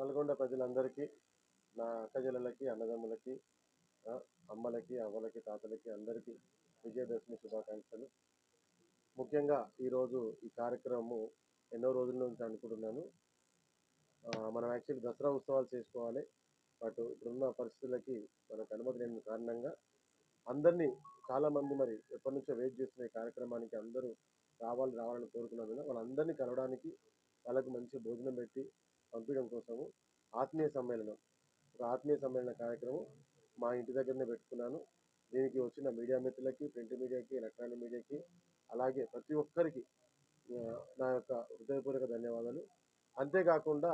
నల్గొండ ప్రజలందరికీ నా అక్కజల్లలకి అన్నదమ్ములకి అమ్మలకి అవ్వలకి తాతలకి అందరికీ విజయదశమి శుభాకాంక్షలు. ముఖ్యంగా ఈరోజు ఈ కార్యక్రమము ఎన్నో రోజుల నుంచి అనుకుంటున్నాను. మనం యాక్చువల్లీ దసరా ఉత్సవాలు చేసుకోవాలి. బట్ ఇప్పుడున్న పరిస్థితులకి మనకు అనుమతి లేని కారణంగా అందరినీ చాలామంది మరి ఎప్పటి నుంచో వెయిట్ చేస్తున్న ఈ కార్యక్రమానికి అందరూ రావాలి రావాలని కోరుకున్నందున వాళ్ళందరినీ కలవడానికి వాళ్ళకు మంచి భోజనం పెట్టి పంపించడం కోసము ఆత్మీయ సమ్మేళనం. ఒక ఆత్మీయ సమ్మేళన కార్యక్రమం మా ఇంటి దగ్గరనే పెట్టుకున్నాను. దీనికి వచ్చిన మీడియా మిత్రులకి ప్రింట్ మీడియాకి ఎలక్ట్రానిక్ మీడియాకి అలాగే ప్రతి ఒక్కరికి నా యొక్క హృదయపూర్వక ధన్యవాదాలు. అంతేకాకుండా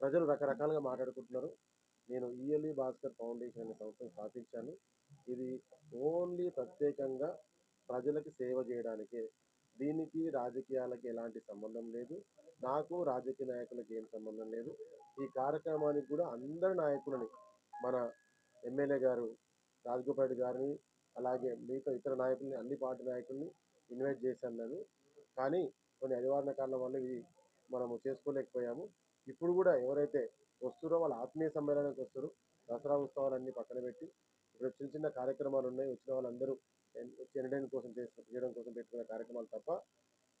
ప్రజలు రకరకాలుగా మాట్లాడుకుంటున్నారు. నేను ఈఎల్ఈ భాస్కర్ ఫౌండేషన్ అనే సంస్థను స్థాపించాను. ఇది ఓన్లీ ప్రత్యేకంగా ప్రజలకు సేవ చేయడానికే. దీనికి రాజకీయాలకి ఎలాంటి సంబంధం లేదు. నాకు రాజకీయ నాయకులకి ఏం సంబంధం లేదు. ఈ కార్యక్రమానికి కూడా అందరి నాయకులని మన ఎమ్మెల్యే గారు రాజగోపాల్ గారిని అలాగే మిగతా ఇతర నాయకుల్ని అన్ని పార్టీ నాయకుల్ని ఇన్వైట్ చేశాను నేను. కానీ కొన్ని అనివార్య కారణం వల్ల ఇవి మనము చేసుకోలేకపోయాము. ఇప్పుడు కూడా ఎవరైతే వస్తారో వాళ్ళ ఆత్మీయ సమ్మేళనానికి వస్తారు. దసరా ఉత్సవాలన్నీ పక్కన పెట్టి ఇప్పుడు చిన్న చిన్న కార్యక్రమాలు ఉన్నాయి వచ్చిన వాళ్ళందరూ చెనడం కోసం చేసిన చేయడం కోసం పెట్టుకునే కార్యక్రమాలు తప్ప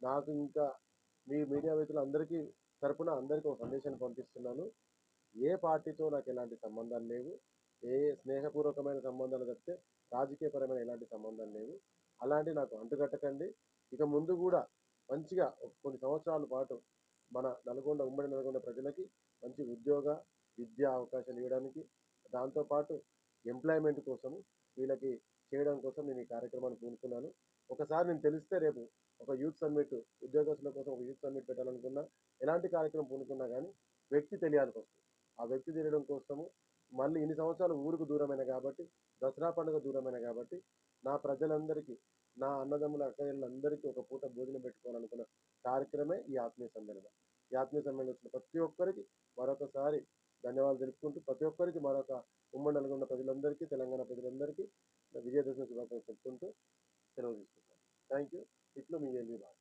నాకు ఇంకా మీ మీడియా వ్యక్తులు అందరికీ తరపున అందరికీ ఒక సందేశాన్ని పంపిస్తున్నాను. ఏ పార్టీతో నాకు ఎలాంటి సంబంధాలు లేవు ఏ స్నేహపూర్వకమైన సంబంధాలు తప్పితే రాజకీయపరమైన ఎలాంటి సంబంధాలు లేవు. అలాంటి నాకు అంటుకట్టకండి. ఇక ముందు కూడా మంచిగా కొన్ని సంవత్సరాల పాటు మన నల్గొండ ఉమ్మడి నల్గొండ ప్రజలకి మంచి ఉద్యోగ విద్యా అవకాశాలు ఇవ్వడానికి దాంతోపాటు ఎంప్లాయ్మెంట్ కోసం వీళ్ళకి చేయడం కోసం నేను ఈ కార్యక్రమాన్ని పూనుకున్నాను. ఒకసారి నేను తెలిస్తే రేపు ఒక యూత్ సమ్మిట్ ఉద్యోగస్తుల కోసం ఒక యూత్ సమ్మిట్ పెట్టాలనుకున్నా ఎలాంటి కార్యక్రమం పూనుకున్నా కానీ వ్యక్తి తెలియాలి వస్తుంది ఆ వ్యక్తి తెలియడం కోసము మళ్ళీ ఇన్ని సంవత్సరాలు ఊరుకు దూరమైన కాబట్టి దసరా పండుగ దూరమైన కాబట్టి నా ప్రజలందరికీ నా అన్నదమ్ముల అక్కయ్యలందరికీ ఒక పూట భోజనం పెట్టుకోవాలనుకున్న కార్యక్రమే ఈ ఆత్మీయ సమ్మేళనం. ఈ ఆత్మీయ సమ్మేళనం వచ్చిన ప్రతి ఒక్కరికి మరొకసారి ధన్యవాదాలు తెలుపుకుంటూ ప్రతి ఒక్కరికి మరొక ఉమ్మడి నల్గొండ ప్రజలందరికీ తెలంగాణ ప్రజలందరికీ విజయదశమి శుభాకాంక్షలు చెప్పుకుంటూ సెలవు తీసుకుంటాను. థ్యాంక్ యూ ఇట్లు మీ ఎల్వి బాబు.